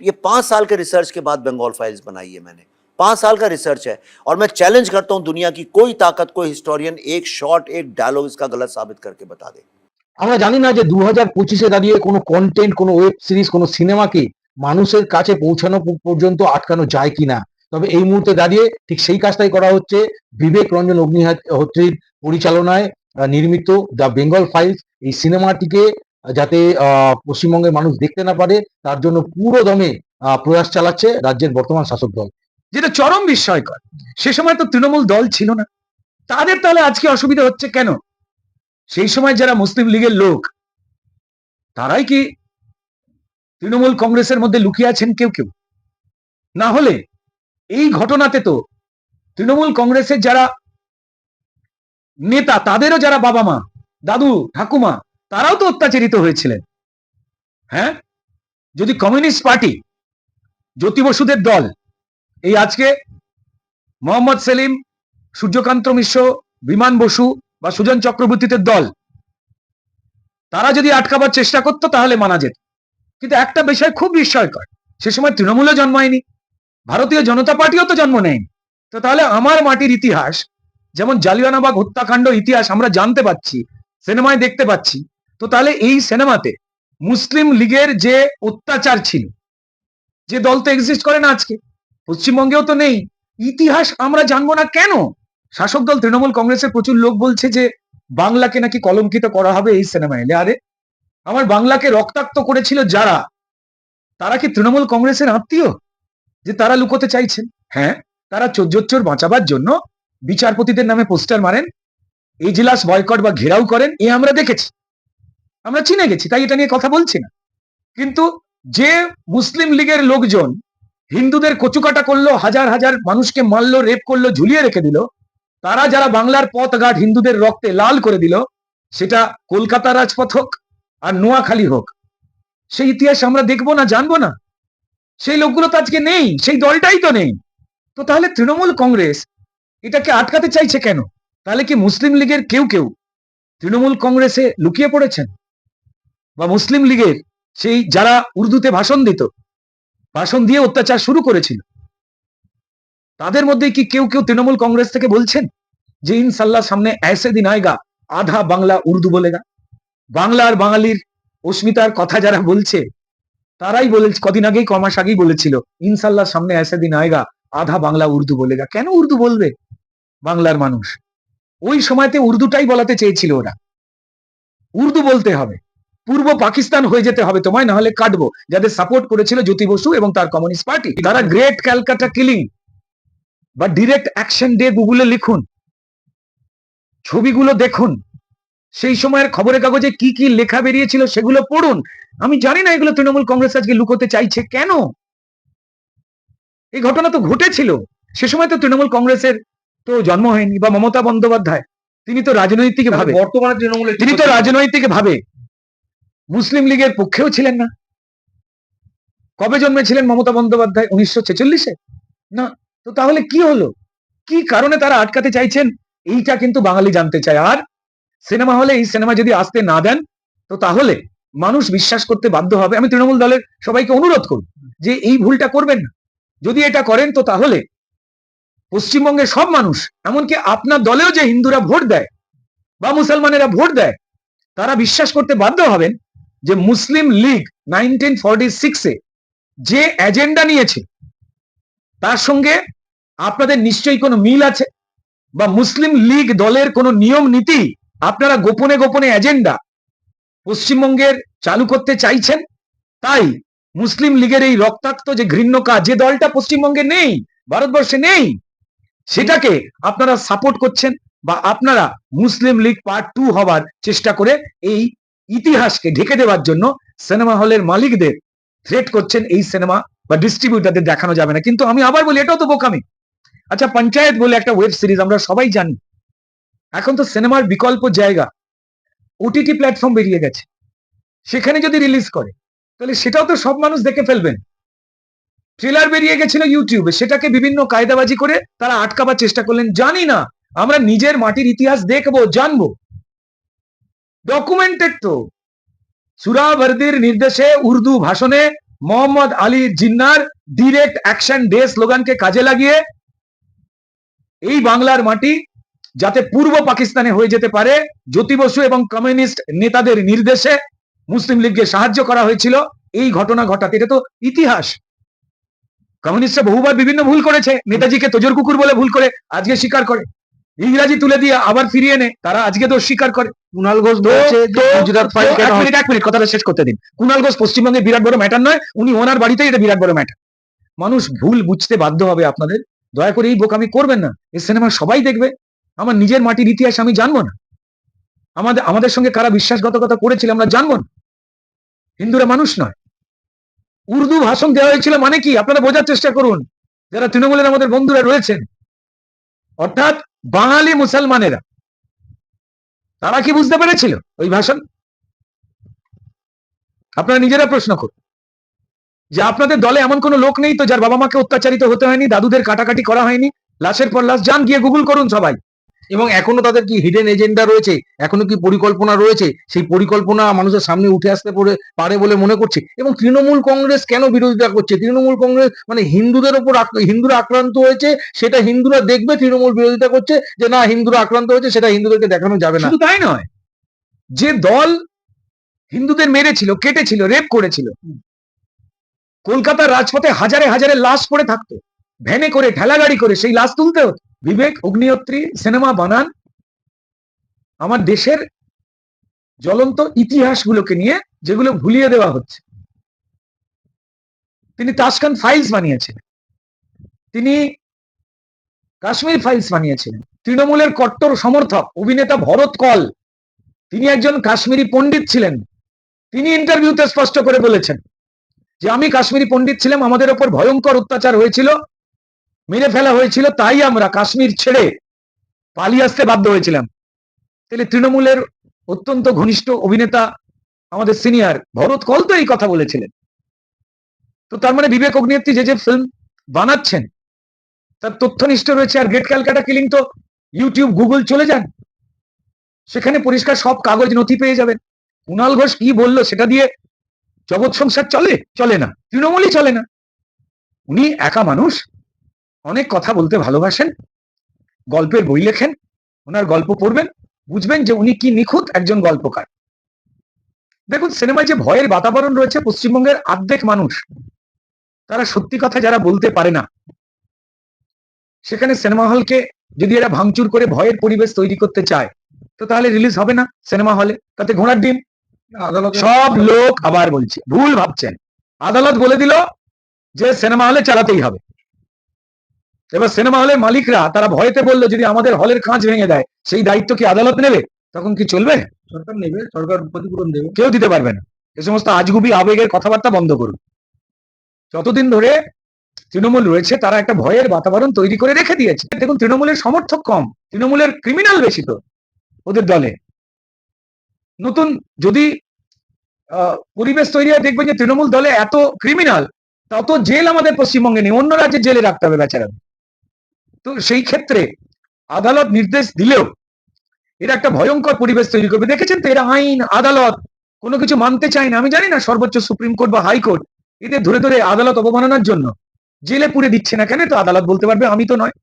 ये पांच साल के रिसर्च के बाद बंगाल फाइल्स बनाई है मैंने पांच साल का रिसर्च है और मैं चैलेंज करता हूं दुनिया की कोई ताकत कोई हिस्टोरियन एक शॉर्ट एक डायलॉग इसका गलत साबित करके बता दे আমরা জানি না যে দু হাজার পঁচিশে দাঁড়িয়ে কোনো কন্টেন্ট কোনো ওয়েব সিরিজ কোনো সিনেমাকে মানুষের কাছে পৌঁছানো প- পর্যন্ত আটকানো যায় কিনা তবে এই মুহূর্তে দাঁড়িয়ে ঠিক সেই কাজটাই করা হচ্ছে বিবেক রঞ্জন অগ্নিহোত্রীর পরিচালনায় আহ, নির্মিত দ্য বেঙ্গল ফাইলস এই সিনেমাটিকে আহ, যাতে পশ্চিমবঙ্গের মানুষ দেখতে না পারে, তার জন্য পুরো দমে প্রয়াস চালাচ্ছে রাজ্যের বর্তমান শাসক দল। যেটা চরম বিস্ময়কর। সে সময় তো তৃণমূল দল ছিল না। তাদের তাহলে আজকে অসুবিধা হচ্ছে কেন? সেই সময় যারা মুসলিম লীগের লোক, তারাই কি তৃণমূল কংগ্রেসের মধ্যে লুকিয়ে আছেন কেউ কেউ? না হলে এই ঘটনাতে তো তৃণমূল কংগ্রেসের যারা নেতা, তাদেরও যারা বাবা মা, দাদু, ঠাকুমা তারাও তো অত্যাচারিত হয়েছিলেন। হ্যাঁ? যদি কমিউনিস্ট পার্টি, জ্যোতি বসুদের দল, এই আজকে মোহাম্মদ সেলিম, সূর্যকান্ত মিশ্র, বিমান বসু বা সুজন চক্রবর্তীদের দল, তারা যদি আটকাবার চেষ্টা করতো তাহলে মানা যেত। কিন্তু একটা বিষয় খুব বিস্ময়কর, সে সময় তৃণমূলও জন্মায়নি, ভারতীয় জনতা পার্টিও তো জন্ম নেয়নি। তো তাহলে আমার মাটির ইতিহাস, যেমন জালিয়ানাবাগ হত্যাকাণ্ড ইতিহাস আমরা জানতে পাচ্ছি, সিনেমায় দেখতে পাচ্ছি তো তাহলে এই সিনেমাতে মুসলিম লীগের যে অত্যাচার ছিল, যে দল তো এক্সিস্ট করে না আজকে, পশ্চিমবঙ্গেও তো নেই, ইতিহাস আমরা জানব না কেন? শাসক দল তৃণমূল কংগ্রেসের প্রচুর লোক বলছে যে বাংলাকে নাকি কলঙ্কিত করা হবে এই সিনেমায় এলে আরে, আমার বাংলাকে রক্তাক্ত করেছিল যারা? তারা কি তৃণমূল কংগ্রেসের আত্মীয়? যে তারা লুকোতে চাইছেন হ্যাঁ তারা চোর বাঁচাবার জন্য বিচারপতিদের নামে পোস্টার মারেন, এজলাস বয়কট বা ঘেরাও করেন, এ আমরা দেখেছি। আমরা চিনে গেছি, তাই এটা নিয়ে কথা বলছি না। কিন্তু যে মুসলিম লীগের লোকজন হিন্দুদের কচুকাটা করল, হাজার হাজার মানুষকে মারলো, রেপ করল, ঝুলিয়ে রেখে দিল, তারা যারা বাংলার পথ ঘাট হিন্দুদের রক্তে লাল করে দিল, সেটা কলকাতা রাজপথ হোক আর নোয়াখালী হোক, সেই ইতিহাস আমরা দেখব না, জানব না। সেই লোকগুলো তো আজকে নেই, সেই দলটাই তো নেই। তো তাহলে তৃণমূল কংগ্রেস এটাকে আটকাতে চাইছে কেন? তাহলে কি মুসলিম লীগের কেউ কেউ তৃণমূল কংগ্রেসে লুকিয়ে পড়েছেন? বা মুসলিম লীগের সেই যারা উর্দুতে ভাষণ দিত, ভাষণ দিয়ে অত্যাচার শুরু করেছিল, তাদের মধ্যে কি কেউ কেউ তৃণমূল কংগ্রেস থেকে বলছেন যে, ইনশাল্লাহ সামনে এসে দিন আয়গা আধা বাংলা উর্দু বলেগা? বাংলার বাঙালির অস্মিতার কথা যারা বলছে, তারাই বলে, কদিন আগেই কমাস আগেই বলেছিল, ইনশাল্লাহ সামনে এসে দিন আয়গা আধা বাংলা উর্দু বলেগা। কেন উর্দু বলবে বাংলার মানুষ? ওই সময়তে উর্দুটাই বলাতে চেয়েছিল ওরা। উর্দু বলতে হবে। পূর্ব পাকিস্তান হয়ে যেতে হবে তোমায় না হলে কাটবো। যাদের সাপোর্ট করেছিল জ্যোতি বসু এবং তার কমিউনিস্ট পার্টি তারা গ্রেট ক্যালকাটা কিলিং বা ডিরেক্ট অ্যাকশন ডে গুগলে লিখুন। ছবিগুলো দেখুন। সেই সময়ের খবরের কাগজে কি কি লেখা বেরিয়েছিল সেগুলো পড়ুন। আমি জানি না এগুলো তৃণমূল কংগ্রেস আজকে লুকোতে চাইছে কেন। এই ঘটনা তো ঘটেছিল। সে সময় তো তৃণমূল কংগ্রেসের তো জন্ম হয়নি বা মমতা বন্দ্যোপাধ্যায়। তিনি তো রাজনৈতিক ভাবে বর্তমানে তৃণমূলের তিনি তো রাজনৈতিক ভাবে মুসলিম লীগের পক্ষেও ছিলেন না। কবে জন্মেছিলেন মমতা বন্দ্যোপাধ্যায়? উনিশশো ছেচল্লিশে? না, তো তাহলে কি হলো? কি কারণে তারা আটকাতে চাইছেন? এইটা কিন্তু বাঙালি জানতে চায়। আর সিনেমা হলে এই সিনেমা যদি আসতে না দেন, তো তাহলে মানুষ বিশ্বাস করতে বাধ্য হবে। আমি তৃণমূল দলের সবাইকে অনুরোধ করব যে এই ভুলটা করবেন না। যদি এটা করেন, তো তাহলে পশ্চিমবঙ্গের সব মানুষ, এমনকি আপনার দলেও যে হিন্দুরা ভোট দেয় বা মুসলমানেরা ভোট দেয়, তারা বিশ্বাস করতে বাধ্য হবেন যে মুসলিম লীগ নাইনটিন ফর্টি সিক্সে যে এজেন্ডা নিয়েছে, তার সঙ্গে আপনাদের নিশ্চয়ই কোনো মিল আছে? বা মুসলিম লীগ দলের কোনো নিয়ম নীতি আপনারা গোপনে গোপনে এজেন্ডা পশ্চিমবঙ্গের চালু করতে চাইছেন? তাই মুসলিম লীগের এই রক্তাক্ত যে ঘৃণ্য কাজ যে দলটা পশ্চিমবঙ্গে নেই, ভারতবর্ষে নেই, সেটাকে আপনারা সাপোর্ট করছেন বা আপনারা মুসলিম লীগ পার্ট টু হবার চেষ্টা করে এই ইতিহাসকে ঢেকে দেওয়ার জন্য সিনেমা হলের মালিকদের থ্রেট করছেন এই সিনেমা বা ডিস্ট্রিবিউটারদের দেখানো যাবে না। কিন্তু আমি আবার বলি, এটাও তো বোকামি। আচ্ছা পঞ্চায়েত বলে একটা ওয়েব সিরিজ আমরা সবাই জানি। এখন তো সিনেমার বিকল্প জায়গা ওটিটি প্ল্যাটফর্ম বেরিয়ে গেছে। সেখানে যদি রিলিজ করে, তাহলে সেটাও তো সব মানুষ দেখে ফেলবেন। ট্রেলার বেরিয়ে গেছিল ইউটিউবে সেটাকে বিভিন্ন কায়দাবাজি করে তারা আটকাবার চেষ্টা করলেন। জানি না, আমরা নিজের মাটির ইতিহাস দেখব, জানব। ডকুমেন্টেড তো সুরাবর্দির নির্দেশে উর্দু ভাষণে মোহাম্মদ আলী জিন্নার ডিরেক্ট অ্যাকশন ডে স্লোগানকে কাজে লাগিয়ে এই বাংলার মাটি যাতে পূর্ব পাকিস্তানে হয়ে যেতে পারে, জ্যোতি বসু এবং কমিউনিস্ট নেতাদের নির্দেশে মুসলিম লীগকে সাহায্য করা হয়েছিল। এই ঘটনা ঘটাতে। এটা তো ইতিহাস। কমিউনিস্টরা বহুবার বিভিন্ন ভুল করেছে। নেতাজিকে তোজর কুকুর বলে ভুল করে, আজকে স্বীকার করে। ইংরাজি তুলে দিয়ে আবার ফিরিয়ে এনে তারা আজকে তো স্বীকার করে। কুণাল ঘোষ এক মিনিট এক মিনিট কথাটা শেষ করতে দিন। কুণাল ঘোষ পশ্চিমবঙ্গে বিরাট বড় ম্যাটার নয় উনি ওনার বাড়িতেই এটা বিরাট বড় ম্যাটার মানুষ ভুল বুঝতে বাধ্য হবে আপনাদের। দয়া করে এই বোকামি করবেন না। এই সিনেমা সবাই দেখবে। আমার নিজের মাটির ইতিহাস আমি জানব না। আমাদের আমাদের সঙ্গে কারা বিশ্বাসঘাতকতা করেছিল আমরা জানব না। হিন্দুরা মানুষ নয়। উর্দু ভাষণ দেওয়া হয়েছিল মানে কি? আপনারা বোঝার চেষ্টা করুন। যারা তৃণমূলের আমাদের বন্ধুরা রয়েছেন। অর্থাৎ বাঙালি মুসলমানেরা, তারা কি বুঝতে পেরেছিল ওই ভাষণ? আপনারা নিজেরা প্রশ্ন করুন যে আপনাদের দলে এমন কোনো লোক নেই তো যার বাবা মাকে অত্যাচারিত হতে হয়নি, দাদুদের কাটাকাটি করা হয়নি, লাশের পর লাশ, যান গিয়ে গুগল করুন সবাই। এবং এখনও তাদের কি হিডেন এজেন্ডা রয়েছে? এখনও কি পরিকল্পনা রয়েছে? সেই পরিকল্পনা মানুষের সামনে উঠে আসতে পারে বলে মনে করছে? এবং তৃণমূল কংগ্রেস কেন বিরোধিতা করছে? তৃণমূল কংগ্রেস মানে হিন্দুদের ওপর হিন্দুরা আক্রান্ত হয়েছে, সেটা হিন্দুরা দেখবে, তৃণমূল বিরোধিতা করছে, যে না, হিন্দুরা আক্রান্ত হয়েছে, সেটা হিন্দুদেরকে দেখানো যাবে না। তাই নয়, যে দল হিন্দুদের মেরেছিল, কেটেছিল রেপ করেছিল, কলকাতার রাজপথে হাজারে হাজারে লাশ পড়ে থাকতো, ভ্যানে করে ঠেলা গাড়ি করে, সেই লাশ তুলতে হতো। বিবেক, অগ্নিহোত্রী, সিনেমা বানান। আমার দেশের জ্বলন্ত ইতিহাসগুলোকে নিয়ে যেগুলো ভুলিয়ে দেওয়া হচ্ছে। তিনি তাসকান ফাইলস বানিয়েছিলেন। তিনি কাশ্মীর ফাইলস বানিয়েছিলেন। তৃণমূলের কট্টর সমর্থক, অভিনেতা ভরত কল। তিনি একজন কাশ্মীরি পণ্ডিত ছিলেন। তিনি ইন্টারভিউতে স্পষ্ট করে বলেছেন যে, আমি কাশ্মীরি পণ্ডিত ছিলাম। আমাদের ওপর ভয়ঙ্কর অত্যাচার হয়েছিল। মেরে ফেলা হয়েছিল তাই আমরা কাশ্মীর ছেড়ে পালিয়ে আসতে বাধ্য হয়েছিলাম। তাহলে তৃণমূলের অত্যন্ত ঘনিষ্ঠ অভিনেতা আমাদের সিনিয়র ভরত কল তো এই কথা বলেছিলেন। তো তার মানে বিবেক অগ্নিহত্রী যে যে ফিল্ম বানাচ্ছেন, তার তথ্যনিষ্ঠ রয়েছে আর গেট ক্যালকাটা কিলিং তো ইউটিউব গুগল চলে যান। সেখানে পরিষ্কার সব কাগজ নথি পেয়ে যাবেন। কুণাল ঘোষ কি বলল সেটা দিয়ে জগৎ সংসার চলে? চলে না। তৃণমূলই চলে না। উনি একা মানুষ অনেক কথা বলতে ভালোবাসেন গল্পের বই লেখেন ওনার গল্প পড়বেন বুঝবেন যে উনি কি নিখুঁত একজন গল্পকার। দেখুন সিনেমায় যে ভয়ের বাতাবরণ রয়েছে পশ্চিমবঙ্গের আর্ধেক মানুষ তারা সত্যি কথা যারা বলতে পারে না সেখানে সিনেমা হলকে যদি এরা ভাঙচুর করে ভয়ের পরিবেশ তৈরি করতে চায় তো তাহলে রিলিজ হবে না সিনেমা হলে তাতে ঘোড়ার ডিম। আদালতে সব লোক আবার বলছে ভুল ভাবছেন। আদালত বলে দিল যে সিনেমা হলে চালাতেই হবে। এবার সিনেমা হলের মালিকরা তারা ভয়েতে বলল যদি আমাদের হলের কাঁচ ভেঙে দেয় সেই দায়িত্ব কি আদালত নেবে? তখন কি চলবে? সরকার নেবে সরকার ক্ষতিপূরণ দেবে। কেউ দিতে পারবে না। এ সমস্ত আজগুবি আবেগের কথাবার্তা বন্ধ করুন। যতদিন ধরে তৃণমূল রয়েছে তারা একটা ভয়ের বাতাবরণ তৈরি করে রেখে দিয়েছে। দেখুন তৃণমূলের সমর্থক কম তৃণমূলের ক্রিমিনাল বেশি তো ওদের দলে। নতুন যদি পরিবেশ তৈরি হয় দেখবেন যে তৃণমূল দলে এত ক্রিমিনাল তত জেল আমাদের পশ্চিমবঙ্গে নেই অন্য রাজ্যে জেলে রাখতে হবে বেচারা তো সেই ক্ষেত্রে আদালত নির্দেশ দিলেও এটা একটা ভয়ঙ্কর পরিবেশ তৈরি করবে। দেখেছেন তো এরা আইন, আদালত কোনো কিছু মানতে চায় না। আমি জানি না সর্বোচ্চ সুপ্রিম কোর্ট বা হাইকোর্ট এদের ধরে ধরে আদালত অবমাননার জন্য জেলে পুরে দিচ্ছে না কেন? তো আদালত বলতে পারবে, আমি তো নয়।